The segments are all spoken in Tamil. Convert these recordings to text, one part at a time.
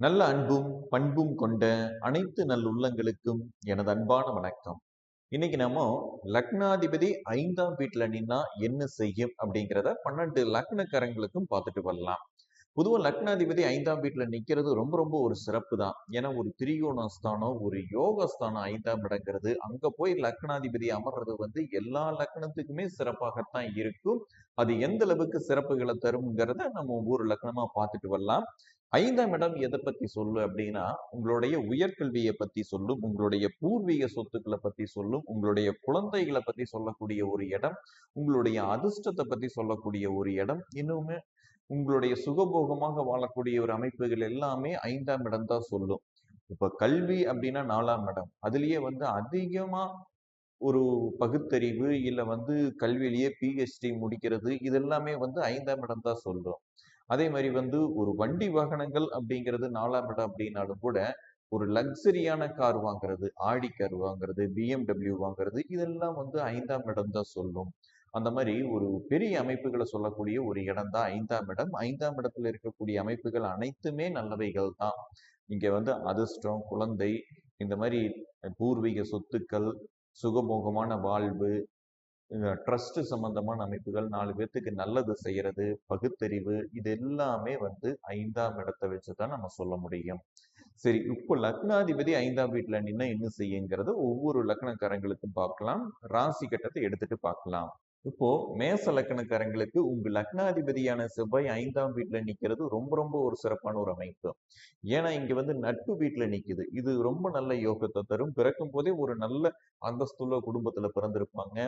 நல்ல அன்பும் பண்பும் கொண்ட அனைத்து நல்லுள்ளங்களுக்கும் எனது அன்பான வணக்கம். இன்னைக்கு நம்ம லக்னாதிபதி ஐந்தாம் வீட்டுல நின்னா என்ன செய்யும் அப்படிங்கிறத பன்னெண்டு லக்னக்காரங்களுக்கும் பார்த்துட்டு வரலாம். பொதுவா லக்னாதிபதி ஐந்தாம் வீட்டுல நிக்கிறது ரொம்ப ரொம்ப ஒரு சிறப்பு தான். ஏன்னா ஒரு திரிகோணஸ்தானம் ஒரு யோகஸ்தானம் ஐந்தாம் இடங்கிறது அங்க போய் லக்னாதிபதி அமர்றது வந்து எல்லா லக்னத்துக்குமே சிறப்பாகத்தான் இருக்கும். அது எந்த அளவுக்கு சிறப்புகளை தரும்ங்கிறத நம்ம ஒவ்வொரு லக்னமா பார்த்துட்டு வரலாம். ஐந்தாம் இடம் எதை பத்தி சொல்லு அப்படின்னா உங்களுடைய உயர்கல்வியை பத்தி சொல்லும் உங்களுடைய பூர்வீக சொத்துக்களை பத்தி சொல்லும் உங்களுடைய குழந்தைகளை பத்தி சொல்லக்கூடிய ஒரு இடம் உங்களுடைய அதிர்ஷ்டத்தை பத்தி சொல்லக்கூடிய ஒரு இடம் இன்னுமே உங்களுடைய சுகபோகமாக வாழக்கூடிய ஒரு அமைப்புகள் எல்லாமே ஐந்தாம் இடம் தான் சொல்லும். இப்ப கல்வி அப்படின்னா நாலாம் இடம். அதுலயே வந்து அதிகமா ஒரு பகுத்தறிவு இல்ல வந்து கல்வியிலேயே பிஹெச்டி முடிக்கிறது இதெல்லாமே வந்து ஐந்தாம் இடம் தான் சொல்லும். அதே மாதிரி வந்து ஒரு வண்டி வாகனங்கள் அப்படிங்கிறது நாலாம் இடம் அப்படின்னாலும் கூட ஒரு லக்ஸரியான கார் வாங்குறது ஆடி கார் வாங்குறது பிஎம்டபிள்யூ வாங்குறது இதெல்லாம் வந்து ஐந்தாம் இடம் தான் சொல்லும். அந்த மாதிரி ஒரு பெரிய அமைப்புகளை சொல்லக்கூடிய ஒரு இடம் தான் ஐந்தாம் இடம். ஐந்தாம் இடத்துல இருக்கக்கூடிய அமைப்புகள் அனைத்துமே நல்லவைகள் தான். இங்க வந்து அதிர்ஷ்டம் குழந்தை இந்த மாதிரி பூர்வீக சொத்துக்கள் சுகமோகமான வாழ்வு ட்ரஸ்ட் சம்பந்தமான அமைப்புகள் நாலு பேர்த்துக்கு நல்லது செய்யறது பகுத்தறிவு இது எல்லாமே வந்து ஐந்தாம் இடத்தை வச்சுதான் நம்ம சொல்ல முடியும். சரி இப்போ லக்னாதிபதி ஐந்தாம் வீட்டுல நின்று என்ன செய்யுங்கிறத ஒவ்வொரு லக்னக்காரங்களுக்கும் பார்க்கலாம். ராசி கட்டத்தை எடுத்துட்டு பார்க்கலாம். இப்போ மேச லக்கணக்காரங்களுக்கு உங்க லக்னாதிபதியான செவ்வாய் ஐந்தாம் வீட்டுல நிக்கிறது ரொம்ப ரொம்ப ஒரு சிறப்பான ஒரு அமைப்பு. ஏன்னா இங்க வந்து நட்பு வீட்டுல நிக்குது. இது ரொம்ப நல்ல யோகத்தை தரும். பிறக்கும் போதே ஒரு நல்ல அந்தஸ்துள்ள குடும்பத்துல பிறந்திருப்பாங்க.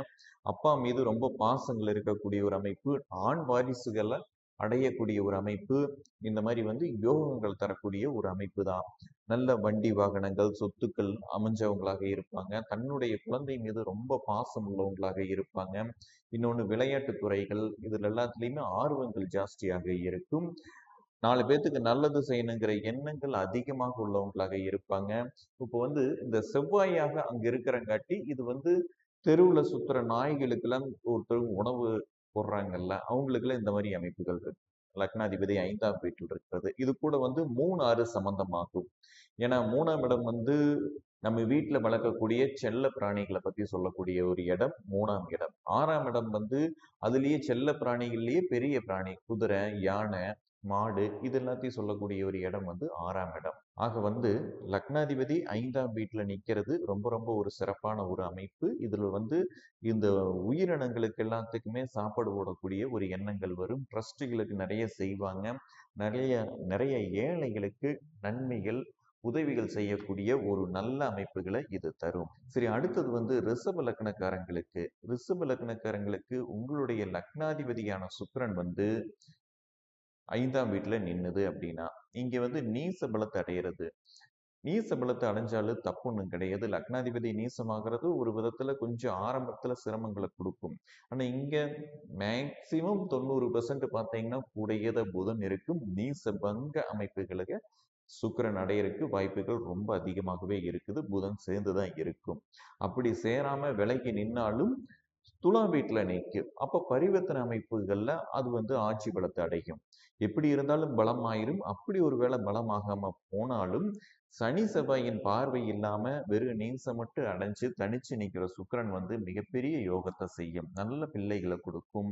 அப்பா மீது ரொம்ப பாசங்கள் இருக்கக்கூடிய ஒரு அமைப்பு. ஆண் வாரிசுகளை அடையக்கூடிய ஒரு அமைப்பு இந்த மாதிரி வந்து யோகங்கள் தரக்கூடிய ஒரு அமைப்பு தான். நல்ல வண்டி வாகனங்கள் சொத்துக்கள் அமைஞ்சவங்களாக இருப்பாங்க. தன்னுடைய குழந்தை மீது ரொம்ப பாசம் உள்ளவங்களாக இருப்பாங்க. இன்னொன்று விளையாட்டு துறைகள் இதில் எல்லாத்துலேயுமே ஆர்வங்கள் ஜாஸ்தியாக இருக்கும். நாலு பேர்த்துக்கு நல்லது செய்யணுங்கிற எண்ணங்கள் அதிகமாக உள்ளவங்களாக இருப்பாங்க. இப்போ வந்து இந்த செவ்வாயாக அங்க இருக்கிறங்காட்டி இது வந்து தெருவுல சுத்துற நாய்களுக்கெல்லாம் ஒருத்தர் உணவு போடுறாங்கல்ல அவங்களுக்குலாம் இந்த மாதிரி அமைப்புகள் இருக்கு. லக்னாதிபதி ஐந்தாம் வீட்டில் இருக்கிறது. இது கூட வந்து மூணு ஆறு சம்பந்தமாகும். ஏன்னா மூணாம் இடம் வந்து நம்ம வீட்டுல வளர்க்கக்கூடிய செல்ல பிராணிகளை பத்தி சொல்லக்கூடிய ஒரு இடம் மூணாம் இடம். ஆறாம் இடம் வந்து அதுலயே செல்ல பிராணிகள்லயே பெரிய பிராணி குதிரை யானை மாடு இது எல்லாத்தையும் சொல்லக்கூடிய ஒரு இடம் வந்து ஆறாம் இடம். ஆக வந்து லக்னாதிபதி ஐந்தாம் வீட்டில் நிற்கிறது ரொம்ப ரொம்ப ஒரு சிறப்பான ஒரு அமைப்பு. இதில் வந்து இந்த உயிரினங்களுக்கு எல்லாத்துக்குமே சாப்பாடு போடக்கூடிய ஒரு எண்ணங்கள் வரும். ட்ரஸ்ட்டுகளுக்கு நிறைய செய்வாங்க. நிறைய நிறைய ஏழைகளுக்கு நன்மைகள் உதவிகள் செய்யக்கூடிய ஒரு நல்ல அமைப்புகளை இது தரும். சரி அடுத்தது வந்து ரிஷப லக்னக்காரங்களுக்கு. ரிஷப லக்னக்காரங்களுக்கு உங்களுடைய லக்னாதிபதியான சுக்கரன் வந்து ஐந்தாம் வீட்டில் நின்னுது அப்படின்னா இங்கே வந்து நீச பலத்தை அடையிறது. நீச பலத்தை அடைஞ்சாலும் தப்பு ஒன்றும் கிடையாது. லக்னாதிபதி நீசமாகிறது ஒரு விதத்தில் கொஞ்சம் ஆரம்பத்தில் சிரமங்களை கொடுக்கும். ஆனால் இங்கே மேக்சிமம் தொண்ணூறு பெர்சன்ட் பார்த்தீங்கன்னா கூடையத புதன் இருக்கும் நீச பங்க அமைப்புகளுக்கு சுக்கரன் அடையிறதுக்கு வாய்ப்புகள் ரொம்ப அதிகமாகவே இருக்குது. புதன் சேர்ந்து தான் இருக்கும். அப்படி சேராமல் விலைக்கு நின்னாலும் துலா வீட்டில் நிற்கும். அப்போ பரிவர்த்தனை அமைப்புகளில் அது வந்து ஆட்சி பலத்தை அடையும். எப்படி இருந்தாலும் பலமாயிரும். அப்படி ஒரு வேளை பலமாகாம போனாலும் சனி செவ்வாயின் பார்வை இல்லாம வெறும் நீசம் மட்டும் அடைஞ்சு தனிச்சு நிற்கிற சுக்கரன் வந்து மிகப்பெரிய யோகத்தை செய்யும். நல்ல பிள்ளைகளை கொடுக்கும்.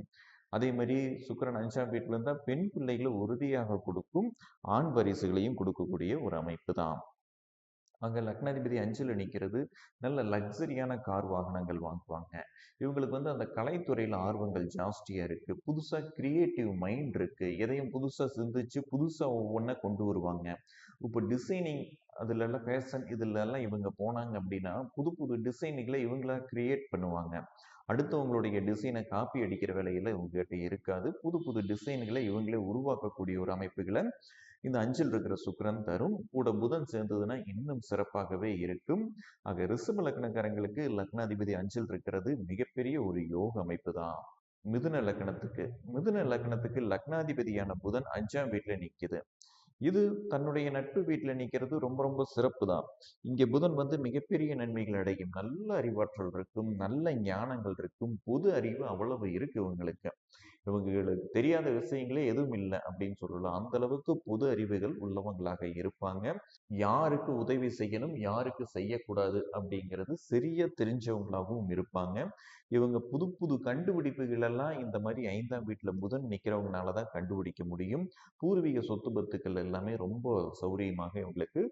அதே மாதிரி சுக்கரன் அஞ்சாம் வீட்டில் இருந்தால் பெண் பிள்ளைகளை உறுதியாக கொடுக்கும். ஆண் பரிசுகளையும் கொடுக்கக்கூடிய ஒரு அமைப்பு தான். அங்கே லக்னாதிபதி அஞ்சில் நிற்கிறது நல்ல லக்ஸரியான கார் வாகனங்கள் வாங்குவாங்க. இவங்களுக்கு வந்து அந்த கலைத்துறையில் ஆர்வங்கள் ஜாஸ்தியாக இருக்குது புதுசாக கிரியேட்டிவ் மைண்ட் இருக்குது எதையும் புதுசாக சிந்திச்சு புதுசாக ஒவ்வொன்றா கொண்டு வருவாங்க. இப்போ டிசைனிங் அதிலெல்லாம் ஃபேஷன் இதிலெல்லாம் இவங்க போனாங்க அப்படின்னா புது புது டிசைனிங்களை இவங்களா கிரியேட் பண்ணுவாங்க. அடுத்தவங்களுடைய டிசைனை காப்பி அடிக்கிற வேலையில் இவங்ககிட்ட இருக்காது. புது புது டிசைன்களை இவங்களே உருவாக்கக்கூடிய ஒரு அமைப்புகளை இந்த அஞ்சில் இருக்கிற சுக்கரன் தரும். கூட புதன் சேர்ந்ததுன்னா இன்னும் சிறப்பாகவே இருக்கும். ஆக ரிஷப லக்னக்காரங்களுக்கு லக்னாதிபதி அஞ்சில் இருக்கிறது மிகப்பெரிய ஒரு யோக அமைப்பு தான். மிதுன லக்னத்துக்கு மிதுன லக்னத்துக்கு லக்னாதிபதியான புதன் அஞ்சாம் வீட்டில் நிற்கிது இது தன்னுடைய நட்பு வீட்டுல நிக்கிறது ரொம்ப ரொம்ப சிறப்பு தான். இங்க புதன் வந்து மிகப்பெரிய நன்மைகள் அடையும். நல்ல அறிவாற்றல் இருக்கும் நல்ல ஞானங்கள் இருக்கும் பொது அறிவு அவ்வளவு இருக்கு இவங்களுக்கு. இவங்களுக்கு தெரியாத விஷயங்களே எதுவும் இல்லை அப்படின்னு சொல்லலாம். அந்த அளவுக்கு பொது அறிவுகள் உள்ளவங்களாக இருப்பாங்க. யாருக்கு உதவி செய்யணும் யாருக்கு செய்யக்கூடாது அப்படிங்கிறது சரியா தெரிஞ்சவங்களாகவும் இருப்பாங்க. இவங்க புது புது கண்டுபிடிப்புகள் எல்லாம் இந்த மாதிரி ஐந்தாம் வீட்டுல புதன் நிற்கிறவங்களால தான் கண்டுபிடிக்க முடியும். பூர்வீக சொத்து பத்துக்கள் எல்லாமே ரொம்ப சௌரியமாக இவங்களுக்கு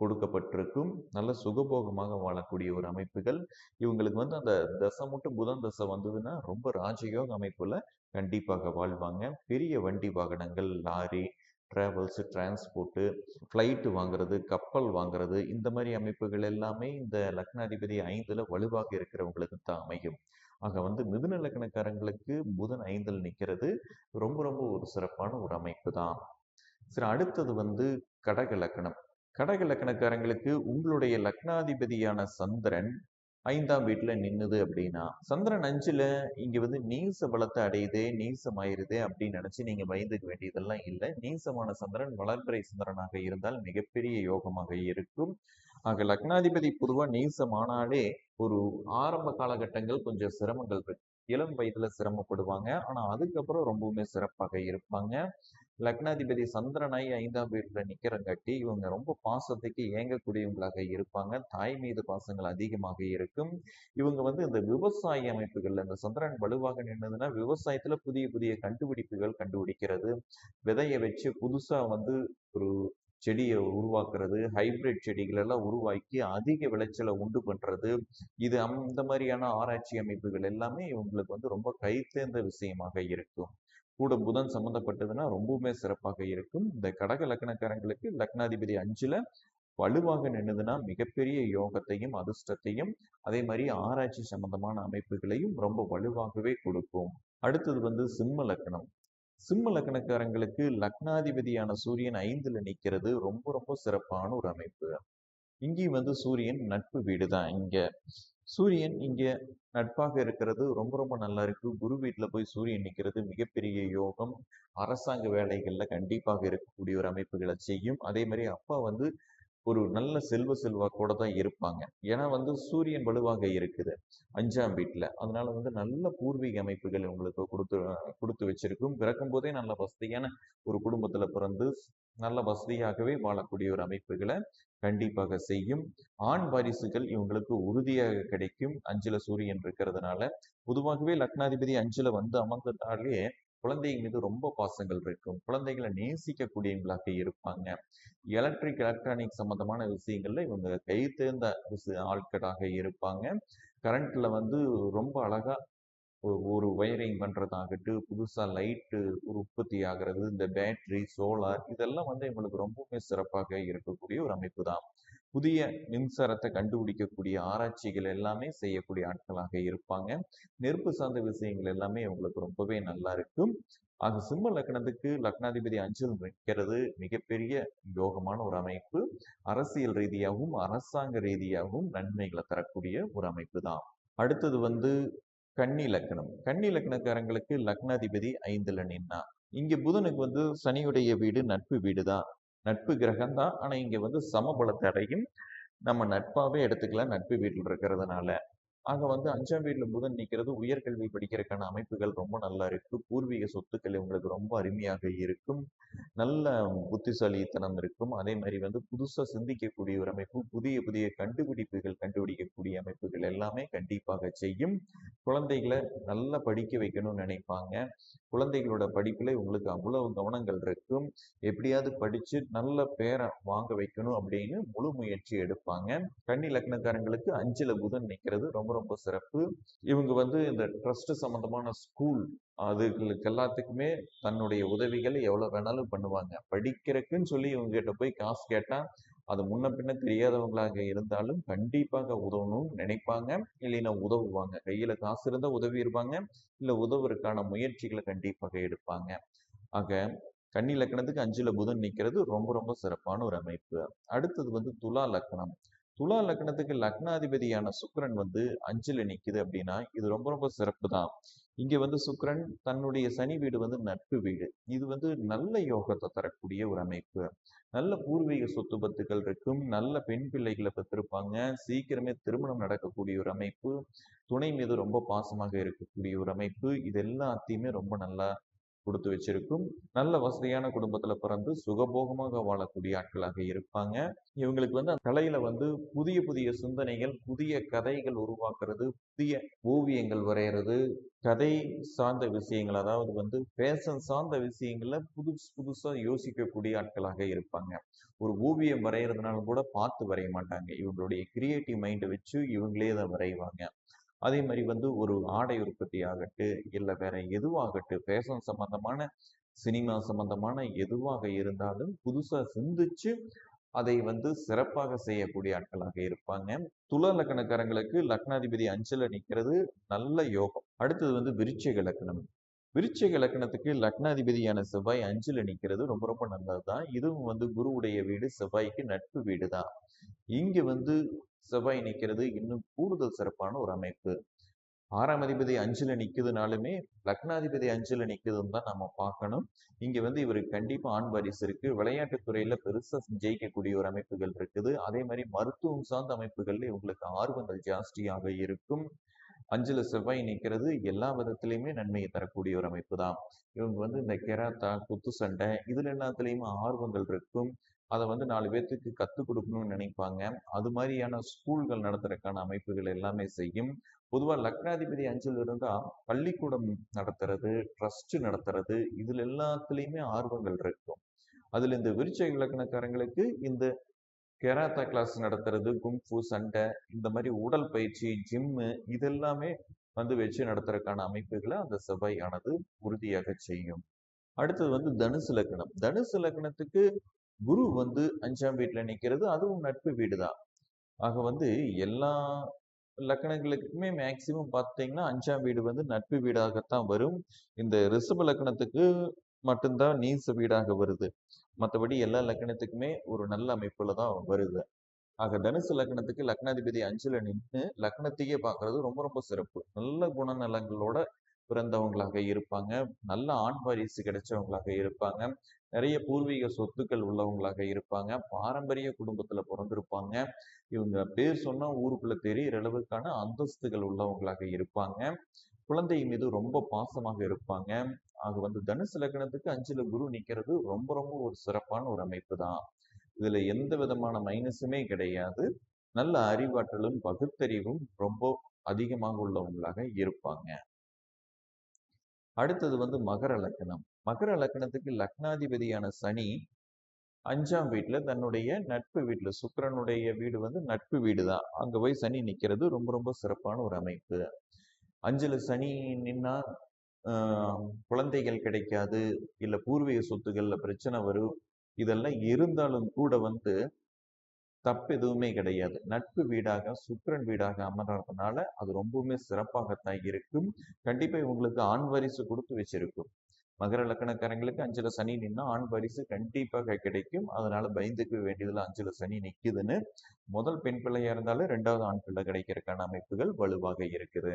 கொடுக்கப்பட்டிருக்கும். நல்ல சுகபோகமாக வாழக்கூடிய ஒரு அமைப்புகள். இவங்களுக்கு வந்து அந்த தசை மட்டும் புதன் தசை வந்ததுன்னா ரொம்ப ராஜயோக அமைப்புல கண்டிப்பாக வாழ்வாங்க. பெரிய வண்டி வாகனங்கள் லாரி ட்ராவல்ஸு டிரான்ஸ்போர்ட்டு ஃப்ளைட்டு வாங்குறது கப்பல் வாங்குறது இந்த மாதிரி அமைப்புகள் எல்லாமே இந்த லக்னாதிபதி ஐந்தில் வலுவாக இருக்கிறவங்களுக்கு தான் அமையும். ஆக வந்து மிதுன லக்னக்காரங்களுக்கு புதன் ஐந்தில் நிற்கிறது ரொம்ப ரொம்ப ஒரு சிறப்பான ஒரு அமைப்பு தான். சரி அடுத்தது வந்து கடக லக்கணம் கடக லக்கணக்காரங்களுக்கு உங்களுடைய லக்னாதிபதியான சந்திரன் ஐந்தாம் வீட்டில் நின்னுது அப்படின்னா சந்திரன் அஞ்சில் இங்கே வந்து நீச பலத்தை அடையுதே நீசம் அப்படின்னு நினச்சி நீங்கள் பயந்துக்க வேண்டியதெல்லாம் இல்லை. நீசமான சந்திரன் வளர்பிறை சந்திரனாக இருந்தால் மிகப்பெரிய யோகமாக இருக்கும். ஆக லக்னாதிபதி பொதுவாக நீசமானாலே ஒரு ஆரம்ப காலகட்டங்கள் கொஞ்சம் சிரமங்கள் இருக்கு. இளம் வயதுல சிரமப்படுவாங்க. ஆனா அதுக்கப்புறம் ரொம்பவுமே சிறப்பாக இருப்பாங்க. லக்னாதிபதி சந்திரனாய் ஐந்தாம் வீட்டில் நிற்கிறங்காட்டி இவங்க ரொம்ப பாசத்துக்கு ஏங்கக்கூடியவங்களாக இருப்பாங்க. தாய் மீது பாசங்கள் அதிகமாக இருக்கும். இவங்க வந்து இந்த விவசாய அமைப்புகள் இந்த சந்திரன் வலுவாக நின்றதுன்னா விவசாயத்துல புதிய புதிய கண்டுபிடிப்புகள் கண்டுபிடிக்கிறது. விதைய வச்சு புதுசா வந்து ஒரு செடியை உருவாக்குறது ஹைபிரிட் செடிகள் எல்லாம் உருவாக்கி அதிக விளைச்சலை உண்டு பண்றது. இது அந்த மாதிரியான ஆராய்ச்சி அமைப்புகள் எல்லாமே இவங்களுக்கு வந்து ரொம்ப கைத்தேர்ந்த விஷயமாக இருக்கும். கூட புதன் சம்பந்தப்பட்டதுன்னா ரொம்பவுமே சிறப்பாக இருக்கும். இந்த கடக லக்னக்காரங்களுக்கு லக்னாதிபதி அஞ்சுல வலுவாக நின்றுதுன்னா மிகப்பெரிய யோகத்தையும் அதிர்ஷ்டத்தையும் அதே மாதிரி ஆராய்ச்சி சம்பந்தமான அமைப்புகளையும் ரொம்ப வலுவாகவே கொடுக்கும். அடுத்தது வந்து சிம்ம லக்னம். சிம்ம லக்னக்காரங்களுக்கு லக்னாதிபதியான சூரியன் ஐந்துல நிற்கிறது ரொம்ப ரொம்ப சிறப்பான ஒரு அமைப்பு. இங்கேயும் வந்து சூரியன் நட்பு வீடு தான் இங்க. சூரியன் இங்க நட்பாக இருக்கிறது ரொம்ப ரொம்ப நல்லா இருக்கு. குரு வீட்டில் போய் சூரியன் நிற்கிறது மிகப்பெரிய யோகம். அரசாங்க வேலைகளில் கண்டிப்பாக இருக்கக்கூடிய ஒரு அமைப்புகளை செய்யும். அதே மாதிரி அப்பா வந்து ஒரு நல்ல செல்வ செல்வாக்கோட தான் இருப்பாங்க. ஏன்னா வந்து சூரியன் வலுவாக இருக்குது அஞ்சாம் வீட்டில் அதனால வந்து நல்ல பூர்வீக அமைப்புகள் உங்களுக்கு கொடுத்து கொடுத்து வச்சிருக்கும். பிறக்கும் போதே நல்ல வசதியான ஒரு குடும்பத்தில் பிறந்து நல்ல வசதியாகவே வாழக்கூடிய ஒரு அமைப்புகளை கண்டிப்பாக செய்யும். ஆண் வாரிசுகள் இவங்களுக்கு உறுதியாக கிடைக்கும். அஞ்சுல சூரியன் இருக்கிறதுனால பொதுவாகவே லக்னாதிபதி அஞ்சுல வந்து அமர்ந்ததாலே குழந்தைங்க மீது ரொம்ப பாசங்கள் இருக்கும். குழந்தைகளை நேசிக்கக்கூடியவங்களாக இருப்பாங்க. எலக்ட்ரிக் எலக்ட்ரானிக் சம்பந்தமான விஷயங்கள்ல இவங்க கை தேர்ந்த ஆட்களாக இருப்பாங்க. கரண்ட்ல வந்து ரொம்ப அழகா ஒரு ஒயரிங் பண்ணுறதாகட்டு புதுசாக லைட்டு ஒரு உற்பத்தி ஆகிறது இந்த பேட்ரி சோலார் இதெல்லாம் வந்து எங்களுக்கு ரொம்பவுமே சிறப்பாக இருக்கக்கூடிய ஒரு அமைப்பு தான். புதிய மின்சாரத்தை கண்டுபிடிக்கக்கூடிய ஆராய்ச்சிகள் எல்லாமே செய்யக்கூடிய ஆட்களாக இருப்பாங்க. நெருப்பு சார்ந்த விஷயங்கள் எல்லாமே உங்களுக்கு ரொம்பவே நல்லா இருக்கும். ஆக சிம்ம லக்னத்துக்கு லக்னாதிபதி அஞ்சல் வைக்கிறது மிகப்பெரிய யோகமான ஒரு அமைப்பு. அரசியல் ரீதியாகவும் அரசாங்க ரீதியாகவும் நன்மைகளை தரக்கூடிய ஒரு அமைப்பு தான். அடுத்தது வந்து கன்னி லக்னம். கன்னி லக்னக்காரங்களுக்கு லக்னாதிபதி ஐந்துல நின்னா. இங்க புதனுக்கு வந்து சனியுடைய வீடு நட்பு வீடு தான் நட்பு கிரகம் தான் ஆனா இங்க வந்து சமபலத்தை அடையும். நம்ம நட்பாவே எடுத்துக்கலாம் நட்பு வீட்டில் இருக்கிறதுனால. ஆக வந்து அஞ்சாம் வீட்டுல புதன் நிக்கிறது உயர்கல்வி படிக்கிறதுக்கான அமைப்புகள் ரொம்ப நல்லா இருக்கு. பூர்வீக சொத்துக்கள் உங்களுக்கு ரொம்ப அருமையாக இருக்கும். நல்ல புத்திசாலித்தனம் இருக்கும். அதே மாதிரி வந்து புதுசா சிந்திக்கக்கூடிய ஒரு அமைப்பு புதிய புதிய கண்டுபிடிப்புகள் கண்டுபிடிக்கக்கூடிய அமைப்புகள் எல்லாமே கண்டிப்பாக செய்யும். குழந்தைகளை நல்லா படிக்க வைக்கணும்னு நினைப்பாங்க. குழந்தைகளோட படிப்புல உங்களுக்கு அவ்வளவு கவனங்கள் இருக்கும். எப்படியாவது படிச்சு நல்ல பேரை வாங்க வைக்கணும் அப்படின்னு முழு முயற்சி எடுப்பாங்க. கன்னி லக்னக்காரங்களுக்கு அஞ்சுல புதன் நிக்கிறது ரொம்ப ரொம்ப சிறப்பு. இவங்க வந்து இந்த ட்ரஸ்ட் சம்பந்தமான ஸ்கூல் அதுகளுக்கு எல்லாத்துக்குமே தன்னுடைய உதவிகளை எவ்வளவு வேணாலும் பண்ணுவாங்க. படிக்கிறக்குன்னு சொல்லி இவங்க கிட்ட போய் காசு கேட்டா அது முன்ன பின்ன தெரியாதவங்களாக இருந்தாலும் கண்டிப்பாக உதவணும்னு நினைப்பாங்க. இல்லைன்னா உதவுவாங்க. கையில காசு இருந்தா உதவி இருப்பாங்க இல்ல உதவுறதுக்கான முயற்சிகளை கண்டிப்பாக எடுப்பாங்க. ஆக கன்னி லக்கணத்துக்கு அஞ்சுல புதன் நிக்கிறது ரொம்ப ரொம்ப சிறப்பான ஒரு அமைப்பு. அடுத்தது வந்து துலா லக்கணம். துலா லக்னத்துக்கு லக்னாதிபதியான சுக்கரன் வந்து அஞ்சுல நிக்குது அப்படின்னா இது ரொம்ப ரொம்ப சிறப்பு தான் இங்கே வந்து சுக்கரன் தன்னுடைய சனி வீடு வந்து நட்பு வீடு. இது வந்து நல்ல யோகத்தை தரக்கூடிய ஒரு அமைப்பு. நல்ல பூர்வீக சொத்து பத்துக்கள் இருக்கும். நல்ல பெண் பிள்ளைகளை பெற்றிருப்பாங்க. சீக்கிரமே திருமணம் நடக்கக்கூடிய ஒரு அமைப்பு. துணை மீது ரொம்ப பாசமாக இருக்கக்கூடிய ஒரு அமைப்பு. இது எல்லாத்தையுமே ரொம்ப நல்லா கொடுத்து வச்சிருக்கும். நல்ல வசதியான குடும்பத்துல பிறந்து சுகபோகமாக வாழக்கூடிய ஆட்களாக இருப்பாங்க. இவங்களுக்கு வந்து அந்த கலையில வந்து புதிய புதிய சிந்தனைகள் புதிய கதைகள் உருவாக்குறது புதிய ஓவியங்கள் வரைகிறது கதை சார்ந்த விஷயங்கள் அதாவது வந்து ஃபேஷன் சார்ந்த விஷயங்கள்ல புதுசு புதுசா யோசிக்கக்கூடிய ஆட்களாக இருப்பாங்க. ஒரு ஓவியம் வரைகிறதுனால கூட பார்த்து வரைய மாட்டாங்க. இவங்களுடைய கிரியேட்டிவ் மைண்டை வச்சு இவங்களே தான் வரைவாங்க. அதே மாதிரி வந்து ஒரு ஆடை உற்பத்தி ஆகட்டு இல்லை வேற எதுவாகட்டும் ஃபேஷன் சம்பந்தமான சினிமா சம்பந்தமான எதுவாக இருந்தாலும் புதுசாக சிந்திச்சு அதை வந்து சிறப்பாக செய்யக்கூடிய ஆட்களாக இருப்பாங்க. துல லக்கணக்காரங்களுக்கு லக்னாதிபதி அஞ்சல நிற்கிறது நல்ல யோகம். அடுத்தது வந்து விருச்சிக லக்னம் விருச்சிக லக்னத்துக்கு லக்னாதிபதியான செவ்வாய் அஞ்சில் நிற்கிறது ரொம்ப ரொம்ப நல்லதுதான். இதுவும் வந்து குருவுடைய வீடு செவ்வாய்க்கு நட்பு வீடு தான் இங்க வந்து செவ்வாய் நிக்கிறது இன்னும் கூடுதல் சிறப்பான ஒரு அமைப்பு. ஆறாம் அதிபதி அஞ்சுல நிக்குதுனாலுமே லக்னாதிபதி அஞ்சுல நிக்குதுன்னு தான் நம்ம பார்க்கணும். இங்க வந்து இவருக்கு கண்டிப்பா ஆண் வாரிசு இருக்கு. விளையாட்டுத் துறையில பெருசா ஜெயிக்கக்கூடிய ஒரு அமைப்புகள் இருக்குது. அதே மாதிரி மருத்துவம் சார்ந்த அமைப்புகள்ல இவங்களுக்கு ஆர்வங்கள் ஜாஸ்தியாக இருக்கும். அஞ்சுல செவ்வாய் நிற்கிறது எல்லா விதத்திலையுமே நன்மையை தரக்கூடிய ஒரு அமைப்பு தான். இவங்க வந்து இந்த கெராத்தா குத்து சண்டை இதுல எல்லாத்துலேயுமே ஆர்வங்கள் இருக்கும். அதை வந்து நாலு பேர்த்துக்கு கற்றுக் கொடுக்கணும்னு நினைப்பாங்க. அது மாதிரியான ஸ்கூல்கள் நடத்துறதுக்கான அமைப்புகள் எல்லாமே செய்யும். பொதுவாக லக்னாதிபதி அஞ்சல் இருந்தால் பள்ளிக்கூடம் நடத்துறது ட்ரஸ்ட் நடத்துறது இதுல எல்லாத்துலேயுமே ஆர்வங்கள் இருக்கும். அதில் இந்த விருச்சக இலக்கணக்காரங்களுக்கு இந்த கெராத்தா கிளாஸ் நடத்துறது கும்ஃபு சண்டை இந்த மாதிரி உடல் பயிற்சி ஜிம்மு இதெல்லாமே வந்து வச்சு நடத்துறதுக்கான அமைப்புகளை அந்த செவ்வாயானது உறுதியாக செய்யும். அடுத்தது வந்து தனுசு லக்னம் தனுசு லக்னத்துக்கு குரு வந்து அஞ்சாம் வீட்டுல நிக்கிறது அதுவும் நட்பு வீடு தான் ஆக வந்து எல்லா லக்கணங்களுக்குமே மேக்சிமம் பார்த்தீங்கன்னா அஞ்சாம் வீடு வந்து நட்பு வீடாகத்தான் வரும். இந்த ரிஷப லக்கணத்துக்கு மட்டும்தான் நீச வீடாக வருது. மற்றபடி எல்லா லக்கணத்துக்குமே ஒரு நல்ல அமைப்புல தான் வருது. ஆக தனுசு லக்னத்துக்கு லக்னாதிபதி அஞ்சுல நின்று லக்னத்தையே பார்க்கறது ரொம்ப ரொம்ப சிறப்பு. நல்ல குணநலங்களோட பிறந்தவங்களாக இருப்பாங்க. நல்ல ஆண் வாரிசு கிடைச்சவங்களாக இருப்பாங்க. நிறைய பூர்வீக சொத்துக்கள் உள்ளவங்களாக இருப்பாங்க. பாரம்பரிய குடும்பத்துல பிறந்திருப்பாங்க. இவங்க பேர் சொன்னா ஊருக்குள்ள தெரியிற அளவுக்கான அந்தஸ்துகள் உள்ளவங்களாக இருப்பாங்க. குழந்தை மீது ரொம்ப பாசமாக இருப்பாங்க. ஆக வந்து தனுசு லக்னத்துக்கு அஞ்சுல குரு நிக்கிறது ரொம்ப ரொம்ப ஒரு சிறப்பான ஒரு அமைப்பு தான். இதுல எந்த விதமான மைனஸுமே கிடையாது. நல்ல அறிவாற்றலும் பகுத்தறிவும் ரொம்ப அதிகமாக உள்ளவங்களாக இருப்பாங்க. அடுத்தது வந்து மகர லக்னம் மகர லக்னத்துக்கு லக்னாதிபதியான சனி அஞ்சாம் வீட்டில் தன்னுடைய நட்பு வீட்டில் சுக்கரனுடைய வீடு வந்து நட்பு வீடு தான் அங்கே போய் சனி நிற்கிறது ரொம்ப ரொம்ப சிறப்பான ஒரு அமைப்பு. அஞ்சில் சனி நின்னா குழந்தைகள் கிடைக்காது இல்லை பூர்வீக சொத்துக்களில் பிரச்சனை வரும். இதெல்லாம் இருந்தாலும் கூட வந்து தப்பு எதுவுமே கிடையாது. நட்பு வீடாக சுக்கிரன் வீடாக அமர்றதுனால அது ரொம்பவுமே சிறப்பாகத்தான் இருக்கும். கண்டிப்பா இவங்களுக்கு ஆண் வாரிசு கொடுத்து வச்சிருக்கும். மகர லக்கணக்காரங்களுக்கு அஞ்சுல சனி நின்னா ஆண் வாரிசு கண்டிப்பாக கிடைக்கும். அதனால பயந்துக்க வேண்டியதுல அஞ்சுல சனி நிக்குதுன்னு. முதல் பெண் பிள்ளையா இருந்தாலும் ரெண்டாவது ஆண் பிள்ளை கிடைக்கிறதுக்கான அமைப்புகள் வலுவாக இருக்குது.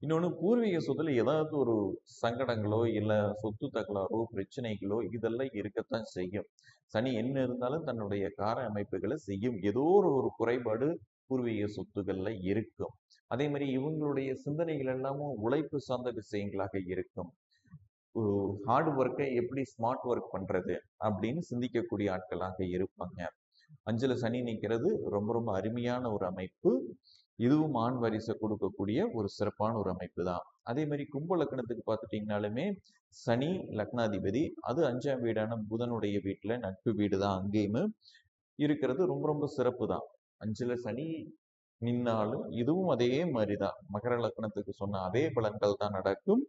இன்னொன்று பூர்வீக சொத்துல ஏதாவது ஒரு சங்கடங்களோ இல்லை சொத்து தகராறோ பிரச்சனைகளோ இதெல்லாம் இருக்கத்தான் செய்யும். சனி என்ன இருந்தாலும் தன்னுடைய கார அமைப்புகளை செய்யும். ஏதோ ஒரு ஒரு குறைபாடு பூர்வீக சொத்துக்கள்ல இருக்கும். அதே மாதிரி இவங்களுடைய சிந்தனைகள் எல்லாமும் உழைப்பு சார்ந்த விஷயங்களாக இருக்கும். ஹார்ட் ஒர்க்கை எப்படி ஸ்மார்ட் ஒர்க் பண்றது அப்படின்னு சிந்திக்கக்கூடிய ஆட்களாக இருப்பாங்க. அஞ்சுல சனி நிற்கிறது ரொம்ப ரொம்ப அருமையான ஒரு அமைப்பு. இதுவும் ஆண் வரிசை கொடுக்கக்கூடிய ஒரு சிறப்பான ஒரு அமைப்பு தான் அதே மாதிரி கும்ப லக்னத்துக்கு பார்த்துட்டீங்கனாலுமே சனி லக்னாதிபதி அது அஞ்சாம் வீடான புதனுடைய வீட்டில் நட்பு வீடு தான் அங்கேயுமே இருக்கிறது. ரொம்ப ரொம்ப சிறப்பு தான் அஞ்சில் சனி நின்னாலும் இதுவும் அதே மாதிரிதான். மகர லக்னத்துக்கு சொன்ன அதே பலன்கள் தான் நடக்கும்.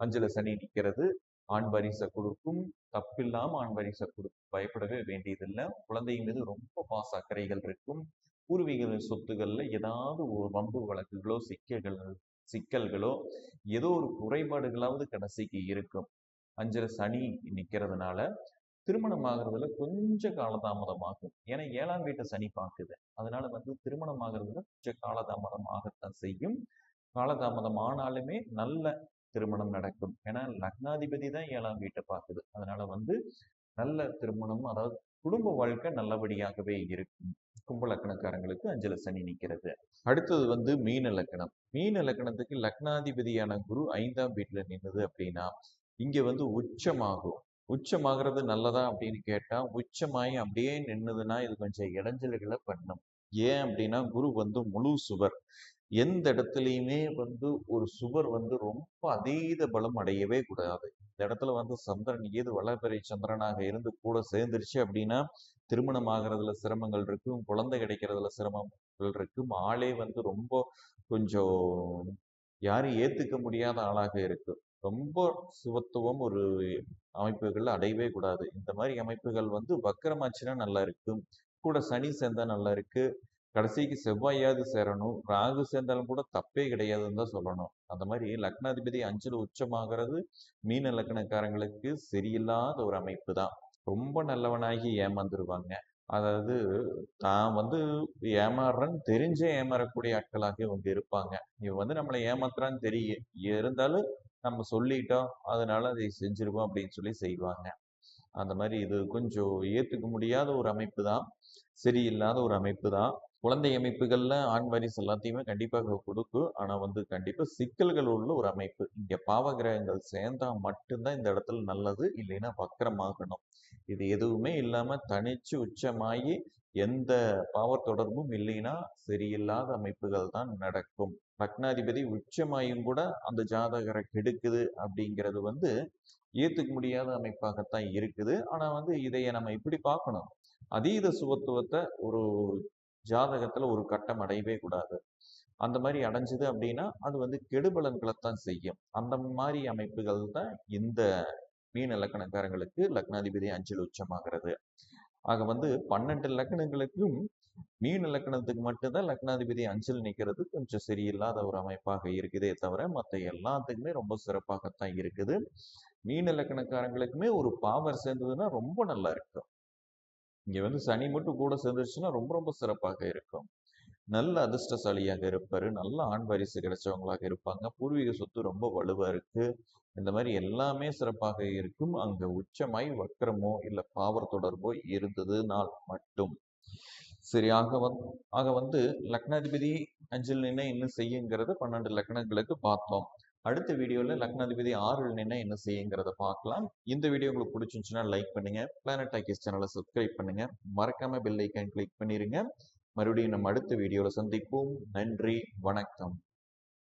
அஞ்சில் சனி நிற்கிறது ஆண் வரிசை கொடுக்கும். தப்பில்லாம ஆண் வரிசை கொடுக்கும் பயப்படவே வேண்டியதில்லை. குழந்தை மீது ரொம்ப பாச அக்கறைகள் இருக்கும். பூர்வீக சொத்துக்களில் ஏதாவது ஒரு வம்பு வழக்குகளோ சிக்கல்கள் சிக்கல்களோ ஏதோ ஒரு குறைபாடுகளாவது கடைசிக்கு இருக்கும். அஞ்சரை சனி நிற்கிறதுனால திருமணம் ஆகிறதுல கொஞ்சம் காலதாமதம் ஆகும் ஏன்னா ஏழாம் வீட்டை சனி பார்க்குது. அதனால வந்து திருமணம் ஆகிறதுல கொஞ்சம் காலதாமதம் ஆகத்தான் செய்யும். காலதாமதம் ஆனாலுமே நல்ல திருமணம் நடக்கும். ஏன்னா லக்னாதிபதி தான் ஏழாம் வீட்டை பார்க்குது. அதனால வந்து நல்ல திருமணம் அதாவது குடும்ப வாழ்க்கை நல்லபடியாகவே இருக்கும். கும்ப லக்கணக்காரங்களுக்கு அஞ்சல சனி நிற்கிறது அடுத்தது வந்து மீன லக்கணம். மீன லக்கணத்துக்கு லக்னாதிபதியான குரு ஐந்தாம் வீட்டுல நின்னுது அப்படின்னா இங்க வந்து உச்சமாகும். உச்சமாகிறது நல்லதா அப்படின்னு கேட்டா உச்சமாயி அப்படியே நின்னுதுன்னா இது கொஞ்சம் இடைஞ்சல்களை பண்ணும். ஏன் அப்படின்னா குரு வந்து முழு சுவர். எந்த இடத்துலையுமே வந்து ஒரு சுவர் வந்து ரொம்ப அதீத பலம் அடையவே கூடாது. இந்த இடத்துல வந்து சந்திரன் ஏது வளர்பிறை சந்திரனாக இருந்து கூட சேர்ந்துருச்சு அப்படின்னா திருமணம் ஆகிறதுல சிரமங்கள் இருக்கும் குழந்தை கிடைக்கிறதுல சிரமங்கள் இருக்கும் ஆளே வந்து ரொம்ப கொஞ்சம் யாரும் ஏத்துக்க முடியாத ஆளாக இருக்கு. ரொம்ப சுவத்துவம் ஒரு அமைப்புகள் அடையவே கூடாது. இந்த மாதிரி அமைப்புகள் வந்து வக்கரமாச்சுன்னா நல்லா இருக்கும் கூட சனி சேர்ந்தா நல்லா இருக்கு. கடைசிக்கு செவ்வாயாவது சேரணும். ராகு சேர்ந்தாலும் கூட தப்பே கிடையாதுன்னு தான் சொல்லணும். அந்த மாதிரி லக்னாதிபதி அஞ்சல் உச்சமாகிறது மீன லக்னக்காரங்களுக்கு சரியில்லாத ஒரு அமைப்பு தான். ரொம்ப நல்லவனாகி ஏமாந்துருவாங்க. அதாவது தான் வந்து ஏமாறுறன்னு தெரிஞ்சே ஏமாறக்கூடிய ஆட்களாக இவங்க இருப்பாங்க. இவன் வந்து நம்மளை ஏமாத்துறான்னு தெரியும் இருந்தாலும் நம்ம சொல்லிட்டோம் அதனால அதை செஞ்சிருவோம் அப்படின்னு சொல்லி செய்வாங்க. அந்த மாதிரி இது கொஞ்சம் ஏத்துக்க முடியாத ஒரு அமைப்பு தான். சரியில்லாத ஒரு அமைப்பு தான். குழந்தை அமைப்புகள்ல ஆண் வாரிசு எல்லாத்தையுமே கண்டிப்பாக கொடுக்கும். ஆனா வந்து கண்டிப்பா சிக்கல்கள் உள்ள ஒரு அமைப்பு. இங்க பாவகிரகங்கள் சேர்ந்தா மட்டும்தான் இந்த இடத்துல நல்லது இல்லைன்னா வக்கரமாகணும். இது எதுவுமே இல்லாமல் தனிச்சு உச்சமாகி எந்த பாவர் தொடர்பும் இல்லைன்னா சரியில்லாத அமைப்புகள் தான் நடக்கும். லக்னாதிபதி உச்சமாயும் கூட அந்த ஜாதகரை கெடுக்குது அப்படிங்கிறது வந்து ஏற்றுக்க முடியாத அமைப்பாகத்தான் இருக்குது. ஆனால் வந்து இதைய நம்ம இப்படி பார்க்கணும். அதீத சுபத்துவத்தை ஒரு ஜாதகத்தில் ஒரு கட்டம் அடையவே கூடாது. அந்த மாதிரி அடைஞ்சுது அப்படின்னா அது வந்து கெடுபலன்களைத்தான் செய்யும். அந்த மாதிரி அமைப்புகள் தான் இந்த மீன லக்கணக்காரங்களுக்கு லக்னாதிபதி அஞ்சல் உச்சமாகிறது. ஆக வந்து பன்னெண்டு லக்கணங்களுக்கும் மீன லக்கணத்துக்கு மட்டும்தான் லக்னாதிபதி அஞ்சல் நிற்கிறது கொஞ்சம் சரியில்லாத ஒரு அமைப்பாக இருக்குதே தவிர மற்ற எல்லாத்துக்குமே ரொம்ப சிறப்பாகத்தான் இருக்குது. மீன லக்கணக்காரங்களுக்குமே ஒரு பாவர் சேர்ந்ததுன்னா ரொம்ப நல்லா இருக்கும். இங்க வந்து சனி மட்டும் கூட சேர்ந்துருச்சுன்னா ரொம்ப ரொம்ப சிறப்பாக இருக்கும். நல்ல அதிர்ஷ்டசாலியாக இருப்பாரு. நல்ல ஆண் வாரிசு கிடைச்சவங்களாக இருப்பாங்க. பூர்வீக சொத்து ரொம்ப வலுவா இருக்கு. இந்த மாதிரி எல்லாமே சிறப்பாக இருக்கும். அங்க உச்சமாய் வக்கரமோ இல்ல பாவர் தொடர்போ இருந்ததுனால் மட்டும். சரி ஆக வந் ஆக வந்து லக்னாதிபதி அஞ்சில் நின்று என்ன செய்யுங்கிறத பன்னெண்டு லக்னங்களுக்கு பார்த்தோம். அடுத்த வீடியோல லக்னாதிபதி ஆறில் நின்று என்ன செய்யுங்கிறத பார்க்கலாம். இந்த வீடியோ உங்களுக்கு பிடிச்சிருந்துச்சுன்னா லைக் பண்ணுங்க. பிளானட் டாக்கிஸ் சேனலை சப்ஸ்கிரைப் பண்ணுங்க. மறக்காம பெல் ஐக்கான் கிளிக் பண்ணிருங்க. மறுபடியும் நம்ம அடுத்த வீடியோவில் சந்திப்போம். நன்றி வணக்கம்.